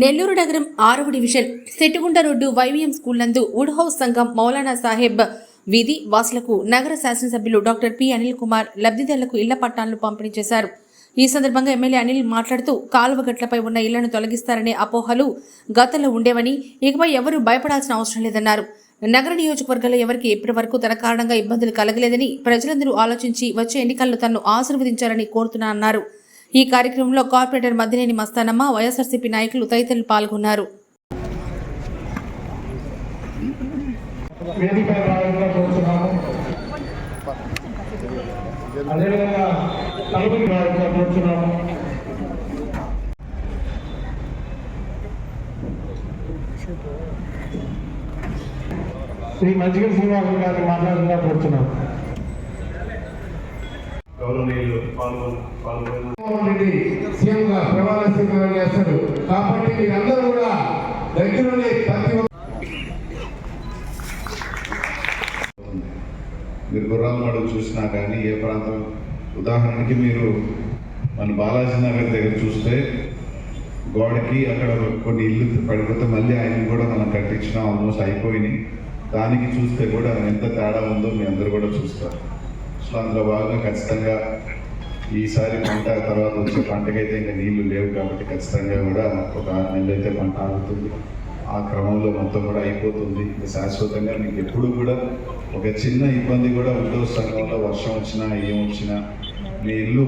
నెల్లూరు నగరం ఆరవ division Settugunda road YVM school నందు వుడ్ హౌస్ సంఘం మౌలానా సాహెబ్ వీధి వాసులకు నగర శాసనసభ్యులు డాక్టర్ పి అనిల్ కుమార్ లబ్ధిదారులకు ఇళ్ళ పట్టాలను పంపిణీ చేశారు. ఈ సందర్భంగా ఎమ్మెల్యే అనిల్ మాట్లాడుతూ కాలువ గట్లపై ఉన్న ఇళ్ళను తొలగిస్తారనే అపోహలు గతంలో ఉండేవని ఇకపై ఎవరూ భయపడాల్సిన అవసరం లేదన్నారు. నగర నియోజకవర్గంలో ఎవరికి ఇప్పటి వరకు తన కారణంగా ఇబ్బందులు కలగలేదని ప్రజలందరూ ఆలోచించి వచ్చే ఎన్నికల్లో తనను ఆశీర్వదించాలని కోరుతున్నా అన్నారు ఈ కార్యక్రమంలో కార్పొరేటర్ మద్దినేని మస్తానమ్మ వైఎస్ఆర్సీపీ నాయకులు తదితరులు పాల్గొన్నారు. అదేవిధంగా తలుపుకి రావాలని కోరుతున్నాము. శ్రీ మజ్జిగ శ్రీనివాసం గారిని మాట్లాడుతున్నా కోరుతున్నాము. గౌరవనీయులు పాల్గొని పాల్గొని జగన్మోహన్ రెడ్డి సీఎం గా ప్రమాణ స్వీకారం చేస్తారు కాబట్టి మీరందరూ కూడా దగ్గరుండి ప్రతి ఒక్క మీరు గుర్రాలమడుగు చూసినా కానీ ఏ ప్రాంతం? ఉదాహరణకి మీరు మన బాలాజీ నగర్ దగ్గర చూస్తే గోడకి అక్కడ కొన్ని ఇల్లు పడిపోతే మళ్ళీ ఆయన కూడా మనం కట్టించినాం ఆల్మోస్ట్ అయిపోయినాయి. దానికి చూస్తే కూడా ఎంత తేడా ఉందో మీ అందరూ కూడా చూస్తారు. సో అందులో భాగంగా ఖచ్చితంగా ఈసారి పంట తర్వాత వచ్చే పంటకైతే ఇంకా నీళ్ళు లేవు కాబట్టి ఖచ్చితంగా కూడా ఒక ఆరు నెలలు అయితే పంట ఆగుతుంది. ఆ క్రమంలో మొత్తం కూడా అయిపోతుంది. ఇంకా శాశ్వతంగా మీకు ఎప్పుడు కూడా ఒక చిన్న ఇబ్బంది కూడా ఉద్యోగ సంఘంలో వర్షం వచ్చినా ఏం వచ్చినా మీ ఇల్లు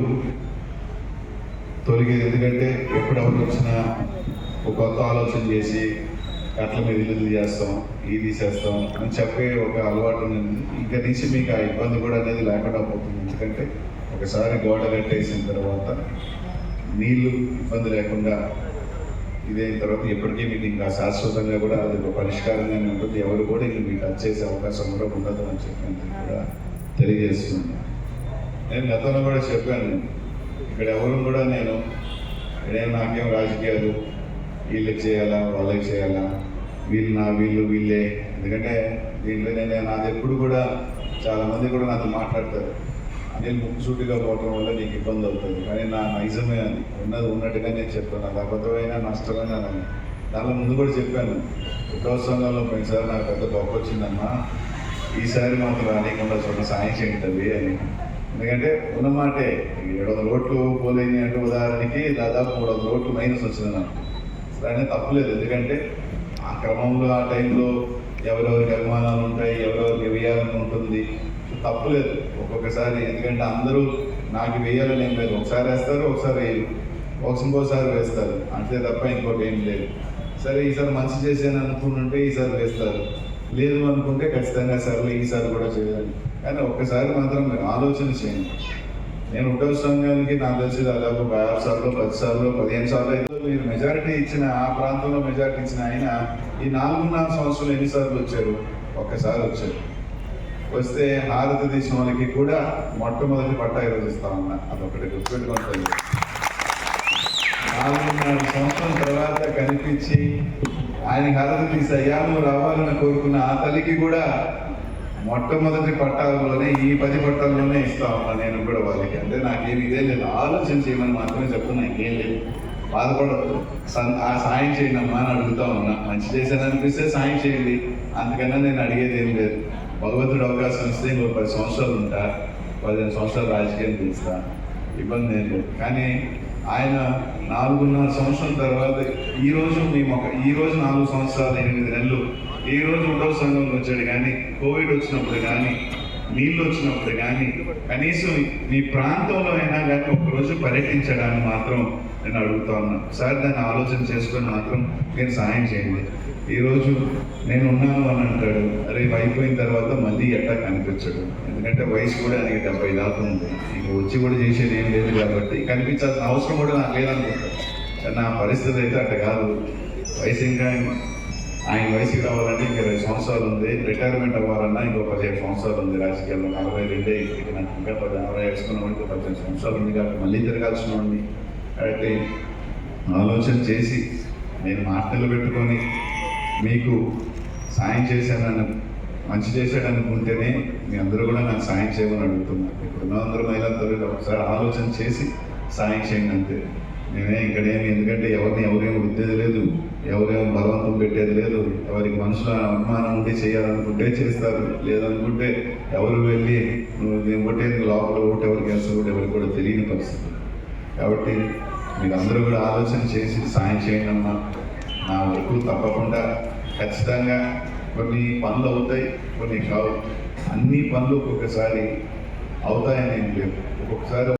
తొలగేది. ఎందుకంటే ఎప్పుడు ఎవరు వచ్చినా ఒక కొత్త ఆలోచన చేసి అట్లా మీద ఇల్లు చేస్తాం ఇది చేస్తాం అని చెప్పే ఒక అలవాటు ఉంది. ఇంకా నుంచి మీకు ఆ ఇబ్బంది కూడా అనేది లేకుండా పోతుంది. ఎందుకంటే ఒకసారి గోడ కట్టేసిన తర్వాత నీళ్ళు ఇబ్బంది లేకుండా ఇదైన తర్వాత ఎప్పటికీ మీకు ఇంకా శాశ్వతంగా కూడా అది ఒక పరిష్కారంగానే ఉంటుంది. ఎవరు కూడా ఇంక మీకు టచ్ చేసే అవకాశం కూడా ఉండదు అని చెప్పి కూడా తెలియజేస్తుంది నేను గతంలో కూడా చెప్పాను. ఇక్కడ ఎవరు కూడా నేను ఇక్కడేం నాకేం రాజకీయాలు వీళ్ళకి చేయాలా వాళ్ళకి చేయాలా? వీళ్ళు నా వీళ్ళు వీళ్ళే. ఎందుకంటే దీంట్లో నేను నాది ఎప్పుడు కూడా చాలామంది కూడా నాతో మాట్లాడతారు. అనిల్ ముక్కుసూటిగా పోవటం వల్ల నీకు ఇబ్బంది అవుతుంది. కానీ నా నైజమే అని ఉన్నది ఉన్నట్టుగా నేను చెప్పాను అది అబద్ధమైన నష్టమైన అని. దానిలో ముందు కూడా చెప్పాను. ఉద్యోగంలో పోయినసారి నాకు పెద్ద గొప్ప వచ్చిందమ్మా. ఈసారి మాత్రం రానికుండా చూడ సాయం చేయండి అని. ఎందుకంటే ఉన్నమాటే ఏడు వందల ఓట్లు పోలేని అంటే ఉదాహరణకి దాదాపు మూడు వందల ఓట్లు మైనస్ వచ్చింది నాకు. దాన్ని తప్పులేదు ఎందుకంటే ఆ క్రమంలో ఆ టైంలో ఎవరెవరికి అభిమానాలు ఉంటాయి ఎవరెవరికి వేయాలని ఉంటుంది. తప్పులేదు ఒక్కొక్కసారి. ఎందుకంటే అందరూ నాకు వేయాలని ఏం లేదు. ఒకసారి వేస్తారు ఒకసారి వేయరు. ఒక ఇంకోసారి వేస్తారు. అంతే తప్ప ఇంకోటి ఏం లేదు. సరే ఈసారి మంచి చేశాను అనుకుంటుంటే ఈసారి వేస్తారు. లేదు అనుకుంటే ఖచ్చితంగా సర్లే ఈసారి కూడా చేయాలి. కానీ ఒక్కసారి మాత్రం మీరు ఆలోచన చేయండి. నేను ఉద్యోగ సంఘానికి నాకు తెలిసి దాదాపు ఆరు సార్లు పది సార్లు పదిహేను సార్లు అయితే మీరు మెజారిటీ ఇచ్చిన ఆ ప్రాంతంలో మెజారిటీ ఇచ్చిన ఆయన ఈ నాలుగున్నర సంవత్సరాలు ఎన్నిసార్లు వచ్చారు? ఒక్కసారి వచ్చారు. వస్తే హారతి తీసిన వాళ్ళకి కూడా మొట్టమొదటి పట్టా ఈరోజు ఇస్తా ఉన్నా. అదొకటి గుర్తుపెట్టుకుంటుంది నాలుగున్నర సంవత్సరం తర్వాత కనిపించి ఆయన హారతి తీసి అయ్యా నువ్వు రావాలని కోరుకున్న ఆ తల్లికి కూడా మొట్టమొదటి పట్టాలలోనే ఈ పది పట్టాల్లోనే ఇస్తా ఉన్నా నేను కూడా వాళ్ళకి. అంటే నాకేం ఇదే లేదు. ఆలోచన చేయమని మాత్రమే చెప్తున్నా ఇంకేం లేదు. బాధపడద్దు. ఆ సాయం చేయండి అమ్మా అని అడుగుతా ఉన్నా. మంచి చేశాను అనిపిస్తే సాయం చేయండి. అంతకన్నా నేను అడిగేది ఏం లేదు. భగవంతుడు అవకాశం ఇస్తే ఇంకో పది సంవత్సరాలు ఉంటా. పదిహేను సంవత్సరాలు రాజకీయం చేస్తా ఇబ్బంది ఏం లేదు. కానీ ఆయన నాలుగున్నర సంవత్సరం తర్వాత ఈరోజు మేము ఒక ఈరోజు నాలుగు సంవత్సరాలు ఎనిమిది నెలలు ఈరోజు రోజు ఉడవ సంఘంలో వచ్చాడు కానీ కోవిడ్ వచ్చినప్పుడు కానీ నీళ్ళు వచ్చినప్పుడు కానీ కనీసం మీ ప్రాంతంలో అయినా కానీ ఒకరోజు పర్యటించడానికి మాత్రం నేను అడుగుతా ఉన్నాను సార్ దాన్ని ఆలోచన చేసుకొని మాత్రం నేను సాయం చేయండి. ఈరోజు నేను ఉన్నాను అని అంటాడు. రేపు అయిపోయిన తర్వాత మళ్ళీ ఎట్టా కనిపించడు ఎందుకంటే వయసు కూడా ఆయనకి డెబ్బై దాకా ఉంది. ఇంక వచ్చి కూడా చేసేది ఏం లేదు కాబట్టి కనిపించాల్సిన అవసరం కూడా నాకు లేదనుకుంటాను కానీ నా పరిస్థితి అయితే అట్ట కాదు. వయసు ఇంకా ఆయన వయసుకి రావాలంటే ఇంకా ఇరవై సంవత్సరాలు ఉంది. రిటైర్మెంట్ అవ్వాలన్నా ఇంకో పదిహేడు సంవత్సరాలు ఉంది. రాజకీయాల్లో నలభై రెండే ఇక నాకు ఇంకా పది అరవై వేసుకున్నామంటే పద్దెనిమిది సంవత్సరాలు ఉంది కాబట్టి మళ్ళీ తిరగాల్సిన ఉంది కాబట్టి ఆలోచన చేసి నేను మాటలు పెట్టుకొని మీకు సాయం చేశానని మంచి చేశాడు అనుకుంటేనే మీ అందరూ కూడా నాకు సాయం చేయమని అడుగుతున్నారు ఇప్పుడు ఉన్న అందరూ మహిళలందరూ ఒకసారి ఆలోచన చేసి సాయం చేయండి అంతే. నేనే ఇక్కడేమి ఎందుకంటే ఎవరిని ఎవరేమి రుద్దేది లేదు ఎవరేమి బలవంతం పెట్టేది లేదు. ఎవరికి మనసులో అభిమానం ఉంటే చేయాలనుకుంటే చేస్తారు లేదనుకుంటే ఎవరు వెళ్ళి నేను కొట్టేది లోపల ఒకటి ఎవరికి వేస్తా కూడా ఎవరికి కూడా తెలియని పరిస్థితి. కాబట్టి మీరు అందరూ కూడా ఆలోచన చేసి సాయం చేయండి అమ్మా. నా వరకు తప్పకుండా ఖచ్చితంగా కొన్ని పనులు అవుతాయి కొన్ని కావు. అన్ని పనులు ఒక్కొక్కసారి అవుతాయని ఏం లేవు ఒక్కొక్కసారి